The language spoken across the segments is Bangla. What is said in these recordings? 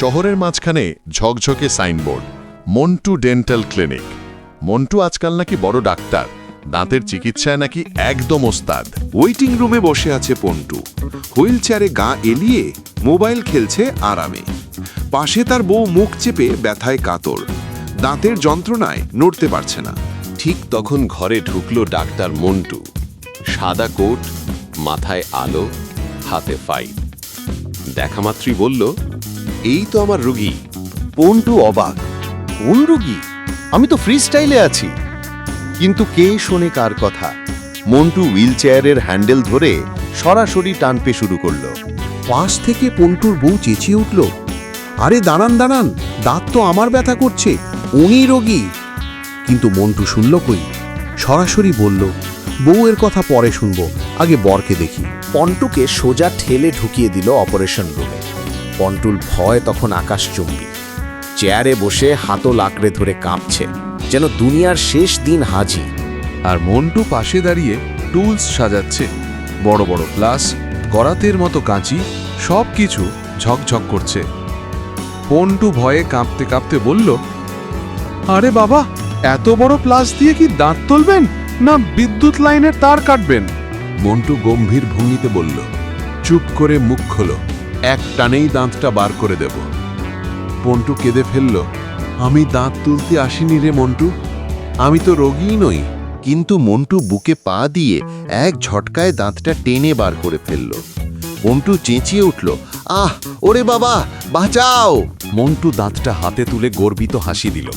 শহরের মাঝখানে ঝকঝকে signboard Montu dental clinic. Montu আজকাল নাকি বড় ডাক্তার দাঁতের চিকিৎসায় নাকি একদম ওস্তাদ। ওয়েটিং রুমে বসে আছে পন্টু। হুইল চেয়ারে গা এলিয়ে মোবাইল খেলছে আরামে। পাশে তার বউ মুখ চেপে ব্যথায় কাতর। দাঁতের যন্ত্রণায় নড়তে পারছে না। ঠিক তখন ঘরে ঢুকলো ডাক্তার মন্টু। সাদা কোট মাথায় আলো হাতে ফাইল। দেখা মাত্রই বলল এই তো আমার রুগী। পন্টু অবাক। কোন রুগী? আমি তো ফ্রি স্টাইলে আছি। কিন্তু কে শোনে কার কথা? মন্টু হুইল চেয়ারের হ্যান্ডেল ধরে সরাসরি টানপে শুরু করল। পাশ থেকে পন্টুর বউ চেঁচিয়ে উঠল আরে দাঁড়ান দাঁড়ান দাঁত তো আমার ব্যথা করছে উনি রোগী। কিন্তু মন্টু শুনল কই? সরাসরি বলল বউয়ের কথা পরে শুনব আগে বরকে দেখি। পন্টুকে সোজা ঠেলে ঢুকিয়ে দিল অপারেশন রুমে পন্টুর ভয় তখন আকাশচুম্বী চেয়ারে বসে হাতল আঁকড়ে ধরে কাঁপছে যেন দুনিয়ার শেষ দিন হাজি। আর মন্টু পাশে দাঁড়িয়ে টুলস সাজাচ্ছে বড় বড় গ্লাস করাতের মতো কাঁচি সব কিছু ঝকঝক করছে। পন্টু ভয়ে কাঁপতে কাঁপতে বলল আরে বাবা এত বড় প্লাস দিয়ে কি দাঁত তুলবেন? না বিদ্যুৎ লাইনের তার কাটবেন? মন্টু গম্ভীর ভঙ্গিতে বলল চুপ করে মুখ খোলো। এক টানেই দাঁতটা বার করে দেব। পন্টু কেঁদে ফেলল, আমি দাঁত তুলতে আসিনি রে মন্টু। আমি তো রোগীই নই। কিন্তু মন্টু বুকে পা দিয়ে এক ঝটকায় দাঁতটা টেনে বার করে ফেলল। মন্টু চেঁচিয়ে উঠল, আহ, ওরে বাবা, বাঁচাও! মন্টু দাঁতটা হাতে তুলে গর্বিত হাসি দিল।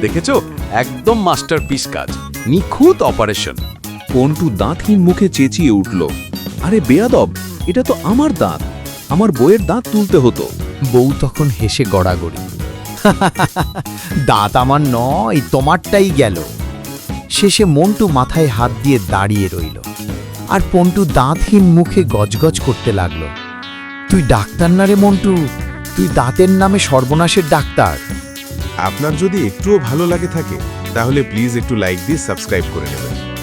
দেখেছ? একদম মাস্টার পিস কাজ। নিখুঁত অপারেশন। পন্টু দাঁতহীন মুখে চেঁচিয়ে উঠল, আরে বেয়াদব এটা তো আমার দাঁত। আমার বইয়ের দাঁত তুলতে হতো। বউ তখন হেসে গড়াগড়ি। দাঁত আমার নয় তোমারটাই গেল। শেষে মন্টু মাথায় হাত দিয়ে দাঁড়িয়ে রইল। আর পন্টু দাঁতহীন মুখে গজগজ করতে লাগল। তুই ডাক্তার না রে মন্টু? তুই দাঁতের নামে সর্বনাশের ডাক্তার। আপনার যদি একটুও ভালো লাগে থাকে তাহলে প্লিজ একটু লাইক দিয়ে সাবস্ক্রাইব করে নেবেন।